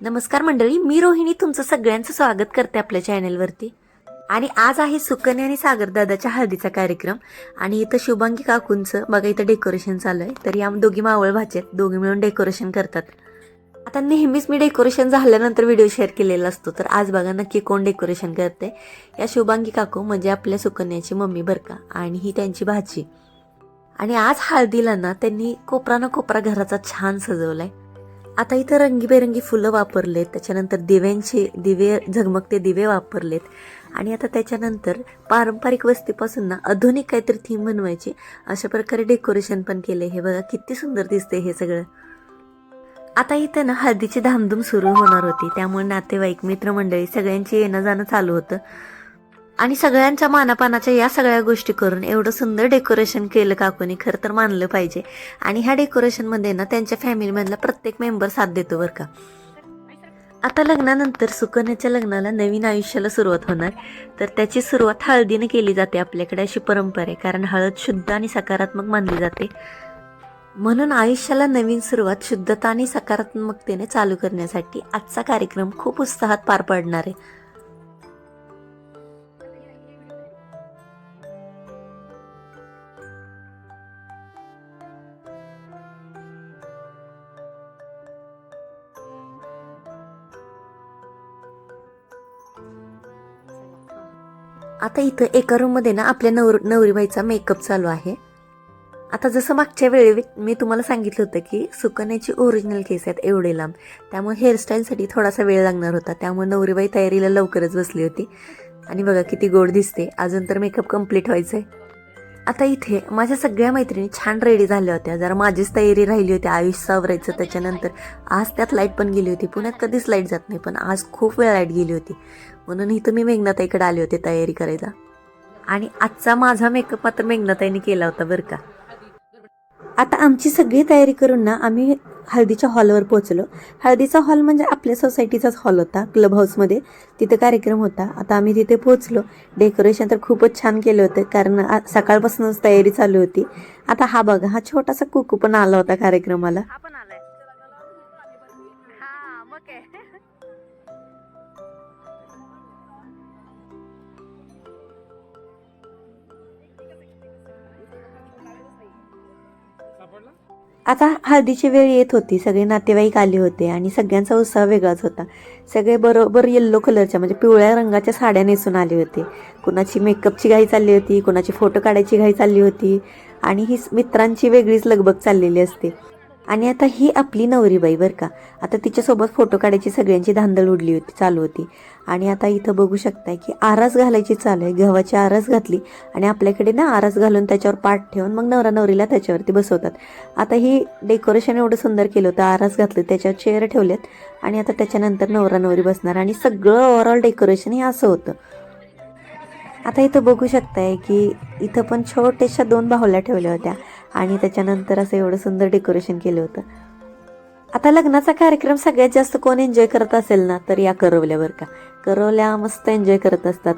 नमस्कार मंडळी मी रोहिणी तुमचं सगळ्यांचं स्वागत करते आपल्या चॅनेलवरती. आणि आज आहे सुकन्या आणि सागरदादाच्या हळदीचा कार्यक्रम. आणि इथं शुभांगी काकूंचं बघा इथं डेकोरेशन चालू आहे. तर या दोघी मावळ भाचे आहेत दोघी मिळून डेकोरेशन करतात. आता नेहमीच मी डेकोरेशन झाल्यानंतर व्हिडिओ शेअर केलेला असतो. तर आज बघा नक्की कोण डेकोरेशन करते या शुभांगी काकू म्हणजे आपल्या सुकन्याची मम्मी बरं का आणि ही त्यांची भाची. आणि आज हळदीला ना त्यांनी कोपरा ना कोपरा घराचा छान सजवलाय. आता इथं रंगीबेरंगी फुलं वापरलेत त्याच्यानंतर दिव्यांचे दिवे झगमगते दिवे वापरलेत. आणि आता त्याच्यानंतर पारंपरिक वस्तीपासून ना आधुनिक काहीतरी थीम बनवायची. अशा प्रकारे डेकोरेशन पण केले हे बघा किती सुंदर दिसते हे सगळं. आता इथं ना हळदीची धामधूम सुरू होणार होती. त्यामुळे नातेवाईक मित्रमंडळी सगळ्यांची येणं जाणं चालू होतं. आणि सगळ्यांच्या मानापानाच्या या सगळ्या गोष्टी करून एवढं सुंदर डेकोरेशन केलं काकूनी खरं तर मानलं पाहिजे. आणि ह्या डेकोरेशनमध्ये ना त्यांच्या फॅमिलीमधला प्रत्येक मेंबर साथ देतो बरं का. आता लग्नानंतर सुकन्याच्या लग्नाला नवीन आयुष्याला सुरुवात होणार. तर त्याची सुरुवात हळदीनं केली जाते आपल्याकडे अशी परंपरा आहे. कारण हळद शुद्ध आणि सकारात्मक मानली जाते. म्हणून आयुष्याला नवीन सुरुवात शुद्धता आणि सकारात्मकतेने चालू करण्यासाठी आजचा कार्यक्रम खूप उत्साहात पार पडणार आहे. आता इथं एका रूममध्ये ना आपल्या नवर नवरीबाईचा मेकअप चालू आहे. आता जसं मागच्या वेळी मी तुम्हाला सांगितलं होतं की सुकन्याची ओरिजिनल केस आहेत एवढे लांब त्यामुळे हेअरस्टाईलसाठी थोडासा वेळ लागणार होता. त्यामुळे नवरीबाई तयारीला लवकरच बसली होती. आणि बघा किती गोड दिसते. अजून तर मेकअप कंप्लीट व्हायचं आहे आता इथे माझ्या सगळ्या मैत्रिणी छान रेडी झाल्या होत्या. जरा माझीच तयारी राहिली होती. आयुष सावरायचं त्याच्यानंतर. आज त्यात लाइट पण गेली होती. पुण्यात कधीच लाइट जात नाही. पण आज खूप वेळ लाइट गेली होती. म्हणून इथं मी मेघनाताईकडे आले होते तयारी करायला. आणि आजचा माझा मेकअप मात्र मेघनाताईने केला होता बरं का. आता आमची सगळी तयारी करून ना आम्ही हळदीच्या हॉलवर पोहोचलो. हळदीचा हॉल म्हणजे आपल्या सोसायटीचाच हॉल होता क्लब हाऊसमध्ये. तिथे कार्यक्रम होता. आता आम्ही तिथे पोहोचलो. डेकोरेशन तर खूपच छान केलं होतं कारण सकाळपासूनच तयारी चालू होती. आता हा बघा हा छोटासा कुकू पण आला होता कार्यक्रमाला. आता हळदीची वेळ येत होती. सगळे नातेवाईक आले होते आणि सगळ्यांचा उत्साह वेगळाच होता. सगळे बरोबर येल्लो कलरच्या म्हणजे पिवळ्या रंगाच्या साड्या नेसून आले होते. कुणाची मेकअपची घाई चालली होती कुणाची फोटो काढायची घाई चालली होती आणि ही मित्रांची वेगळीच लगबग चाललेली असते. आणि आता ही आपली नवरीबाई बरं का. आता तिच्यासोबत फोटो काढायची सगळ्यांची धांदळ उडली होती चालू होती. आणि आता इथं बघू शकताय की आरास घालायची चालू आहे. गव्हाची आरास घातली आणि आपल्याकडे ना आरास घालून त्याच्यावर पाठ ठेवून मग नवरा नवरीला त्याच्यावरती बसवतात. आता ही डेकोरेशन एवढं सुंदर केलं होतं आरास घातलं त्याच्यावर चेअर ठेवलेत आणि आता त्याच्यानंतर नवरा नवरी बसणार आणि सगळं ओव्हरऑल डेकोरेशन हे असं होतं. आता इथं बघू शकताय की इथं पण छोट्याशा दोन बाहुल्या ठेवल्या होत्या. आणि त्याच्यानंतर असं एवढं सुंदर डेकोरेशन केलं होतं. आता लग्नाचा कार्यक्रम सगळ्यात जास्त कोण एन्जॉय करत असेल ना तर या करवल्यावर का. करवल्या मस्त एन्जॉय करत असतात.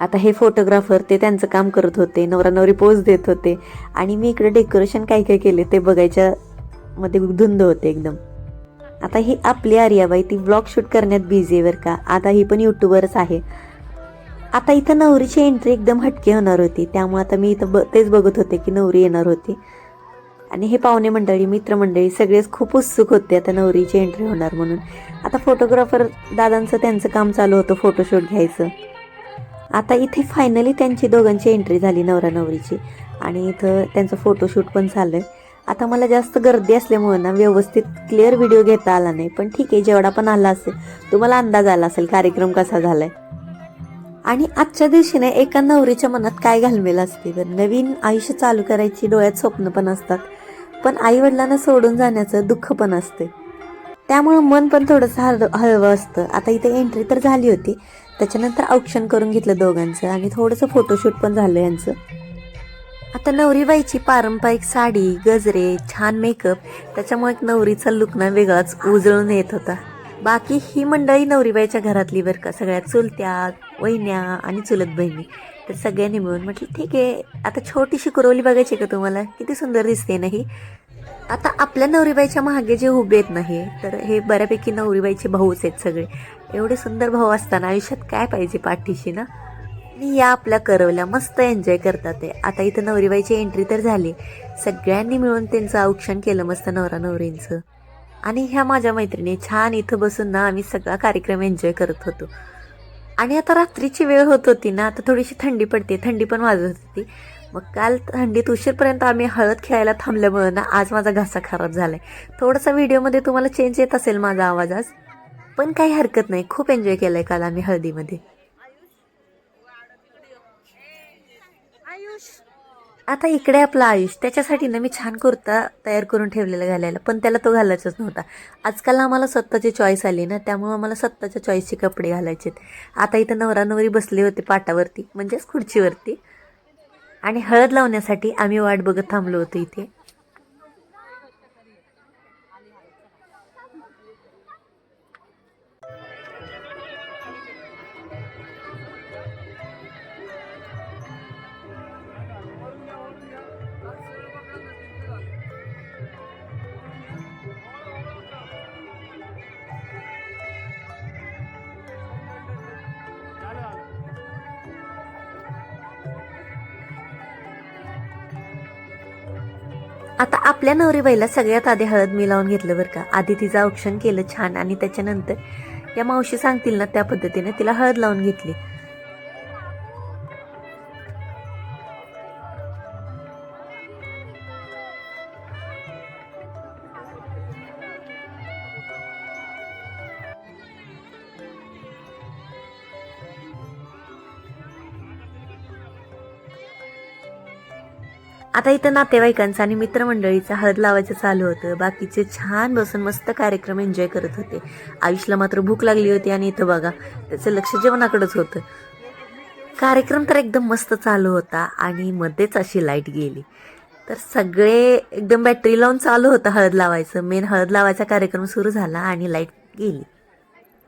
आता हे फोटोग्राफर ते त्यांचं काम करत होते नवरा नवरी पोज देत होते. आणि मी इकडे डेकोरेशन काय काय केले ते बघायच्या मध्ये धुंद होते एकदम. आता ही आपली आर्याबाई ती ब्लॉग शूट करण्यात बिझी आहे बरं का. आता ही पण यूट्यूबरच आहे. आता इथं नवरीची एंट्री एकदम हटके होणार होती. त्यामुळे आता मी इथं ब तेच बघत होते की नवरी येणार होती. आणि हे पाहुणे मंडळी मित्रमंडळी सगळेच खूप उत्सुक होते आता नवरीची एंट्री होणार म्हणून. आता फोटोग्राफर दादांचं त्यांचं काम चालू होतं फोटोशूट घ्यायचं. आता इथे फायनली त्यांची दोघांची एंट्री झाली नवरा नवरीची. आणि इथं त्यांचं फोटोशूट पण झालं आता मला जास्त गर्दी असल्यामुळे ना व्यवस्थित क्लिअर व्हिडिओ घेता आला नाही. पण ठीक आहे जेवढा पण आला असेल तुम्हाला अंदाज आला असेल कार्यक्रम कसा झाला आहे आणि आजच्या दिवशीने एका नवरीच्या मनात काय घालमेल असते? बरं नवीन आयुष्य चालू करायची डोळ्यात स्वप्न पण असतात. पण आई वडिलांना सोडून जाण्याचं दुःख पण असते. त्यामुळं मन पण थोडंसं हळ हळवं असतं. आता इथे एंट्री तर झाली होती. त्याच्यानंतर औक्षण करून घेतलं दोघांचं आणि थोडंसं फोटोशूट पण झालं यांचं. आता नवरीबाईची पारंपरिक साडी गजरे छान मेकअप त्याच्यामुळे एक नवरीचा लुक ना वेगळाच उजळून येत होता. बाकी ही मंडळी नवरीबाईच्या घरातली बरं का. सगळ्या चुलत्या वहिन्या आणि चुलत बहिणी. तर सगळ्यांनी मिळून म्हटलं ठीक आहे आता छोटीशी कुरवली बघायची का तुम्हाला? किती सुंदर दिसते ना ही. आता आपल्या नवरीबाईच्या मागे जे उभे आहेत ना हे तर हे बऱ्यापैकी नवरीबाईचे भाऊच आहेत सगळे. एवढे सुंदर भाऊ असताना आयुष्यात काय पाहिजे पाठीशी ना? आणि या आपल्या करवल्या मस्त एन्जॉय करतात ते. आता इथं नवरीबाईची एंट्री तर झाली. सगळ्यांनी मिळून त्यांचं औक्षण केलं मस्त नवरा नवरींचं आणि ह्या माझ्या मैत्रिणी छान इथं बसून ना आम्ही सगळा कार्यक्रम एन्जॉय करत होतो. आणि आता रात्रीची वेळ होत होती ना आता थोडीशी थंडी पडते थंडी पण वाजत होती. मग काल थंडीत उशीरपर्यंत आम्ही हळद खेळायला थांबल्यामुळं ना आज माझा घासा खराब झाला आहे थोडासा व्हिडिओमध्ये तुम्हाला चेंज येत असेल माझा आवाज आज. पण काही हरकत नाही खूप एन्जॉय केलाय काल आम्ही हळदीमध्ये. आता इकडे आपला आयुष त्याच्यासाठी ना मी छान कुर्ता तयार करून ठेवलेला घालायला पण त्याला तो घालायचाच नव्हता. आजकाल आम्हाला स्वतःची चॉईस आली ना त्यामुळे आम्हाला स्वतःच्या चॉईसचे कपडे घालायचे आता इथं नवरा नवरी बसले होते पाटावरती म्हणजेच खुर्चीवरती. आणि हळद लावण्यासाठी आम्ही वाट बघत थांबलो होतो इथे. आता आपल्या नवरीबाईला सगळ्यात आधी हळद मी लावून घेतलं बरं का. आधी तिचं औक्षण केलं छान आणि त्याच्यानंतर या मावशी सांगतील ना त्या पद्धतीने तिला हळद लावून घेतली. आता इथं नातेवाईकांचं आणि मित्रमंडळीचं हळद लावायचं चालू होतं. बाकीचे छान बसून मस्त कार्यक्रम एन्जॉय करत होते. आयुषला मात्र भूक लागली होती आणि इथं बघा त्याचं लक्ष जेवणाकडंच होतं. कार्यक्रम तर एकदम मस्त चालू होता आणि मध्येच अशी लाइट गेली. तर सगळे एकदम बॅटरी लावून चालू होतं हळद लावायचं. मेन हळद लावायचा कार्यक्रम सुरू झाला आणि लाइट गेली.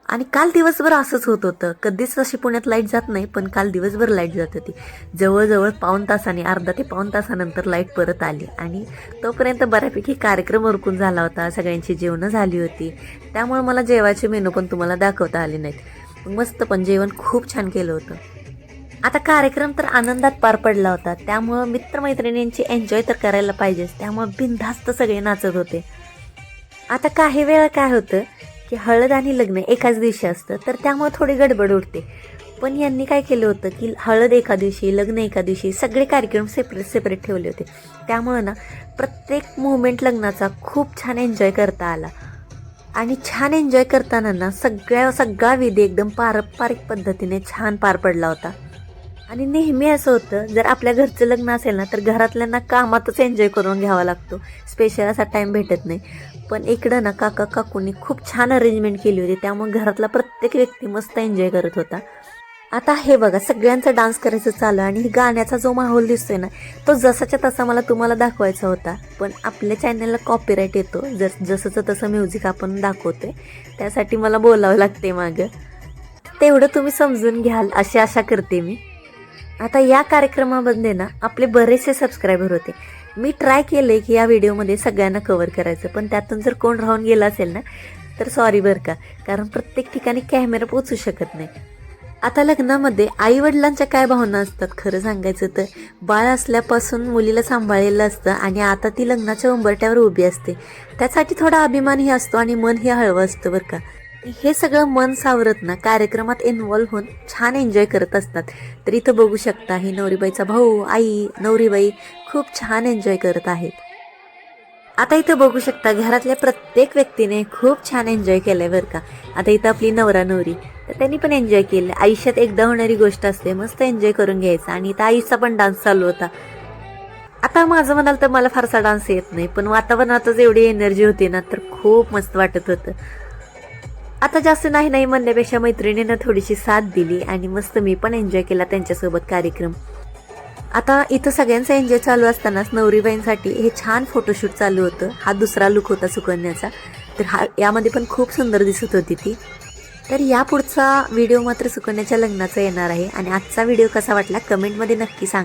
आणि काल दिवसभर असंच होत होतं. कधीच अशी पुण्यात लाइट जात नाही पण काल दिवसभर लाइट जात होती. जवळजवळ पाऊण तासाने अर्धा ते पाऊण तासानंतर लाइट परत आली. आणि तोपर्यंत बऱ्यापैकी कार्यक्रम उरकून झाला होता. सगळ्यांची जेवणं झाली होती. त्यामुळे मला जेवायचे मेनू पण तुम्हाला दाखवता आले नाहीत. मस्त पण जेवण खूप छान केलं होतं. आता कार्यक्रम तर आनंदात पार पडला होता. त्यामुळं मित्रमैत्रिणींची एन्जॉय तर करायला पाहिजेच. त्यामुळं बिनधास्त सगळे नाचत होते. आता काही वेळा काय होतं की हळद आणि लग्न एकाच दिवशी असतं तर त्यामुळे थोडी गडबड उठते पण यांनी काय केलं होतं की हळद एका दिवशी लग्न एका दिवशी सगळे कार्यक्रम सेपरेट सेपरेट ठेवले होते. त्यामुळं ना प्रत्येक मुवमेंट लग्नाचा खूप छान एन्जॉय करता आला. आणि छान एन्जॉय करताना ना सगळ्या सगळा विधी एकदम पारंपरिक पद्धतीने छान पार पडला होता. आणि नेहमी असं होतं जर आपल्या घरचं लग्न असेल ना तर घरातल्यांना कामातच एन्जॉय करून घ्यावा लागतो. स्पेशल असा टाईम भेटत नाही. पण इकडं ना काका काकूंनी खूप छान अरेंजमेंट केली होती. त्यामुळे घरातला प्रत्येक व्यक्ती मस्त एन्जॉय करत होता. आता हे बघा सगळ्यांचा डान्स करायचं चालू आहे आणि गाण्याचा जो माहोल दिसतोय ना तो जसाच्या तसा मला तुम्हाला दाखवायचा होता. पण आपल्या चॅनलला कॉपीराईट येतो. जस जसंचं तसं म्युझिक आपण दाखवतोय त्यासाठी मला बोलावं लागते मागं. तेवढं तुम्ही समजून घ्याल अशी आशा करते मी. आता या कार्यक्रमामध्ये ना आपले बरेचसे सबस्क्रायबर होते. मी ट्राय केले की या व्हिडिओमध्ये सगळ्यांना कव्हर करायचं पण त्यातून जर कोण राहून गेला असेल ना तर सॉरी बरं का कारण प्रत्येक ठिकाणी कॅमेरा पोचू शकत नाही. आता लग्नामध्ये आई वडिलांच्या काय भावना असतात? खरं सांगायचं तर बाळ असल्यापासून मुलीला सांभाळलेलं असतं आणि आता ती लग्नाच्या उंबरट्यावर उभी असते. त्यासाठी थोडा अभिमानही असतो आणि मन हे हळवं असतं बरं का. हे सगळं मन सावरत ना कार्यक्रमात इन्वॉल्व्ह होऊन छान एन्जॉय करत असतात. तर इथं बघू शकता ही नवरीबाईचा भाऊ आई नवरीबाई खूप छान एन्जॉय करत आहेत. आता इथं बघू शकता घरातल्या प्रत्येक व्यक्तीने खूप छान एन्जॉय केलंय बरं का. आता इथं आपली नवरा नवरी तर त्यांनी पण एन्जॉय केलं आयुष्यात एकदा होणारी गोष्ट असते मस्त एन्जॉय करून घ्यायचं. आणि इथं आईचा पण डान्स चालू होता. आता माझं म्हणाल तर मला फारसा डान्स येत नाही पण वातावरणातच एवढी एनर्जी होती ना तर खूप मस्त वाटत होतं. आता जास्त नाही नाही म्हणण्यापेक्षा मैत्रिणीनं थोडीशी साथ दिली आणि मस्त मी पण एन्जॉय केला त्यांच्यासोबत कार्यक्रम. आता इथं सगळ्यांचा एन्जॉय चालू असतानाच नवरीबाईंसाठी हे छान फोटोशूट चालू होतं. हा दुसरा लुक होता सुकन्याचा. तर हा यामध्ये पण खूप सुंदर दिसत होती ती. तर या पुढचा व्हिडिओ मात्र सुकन्याच्या लग्नाचा येणार आहे. आणि आजचा व्हिडिओ कसा वाटला? कमेंटमध्ये नक्की सांगा.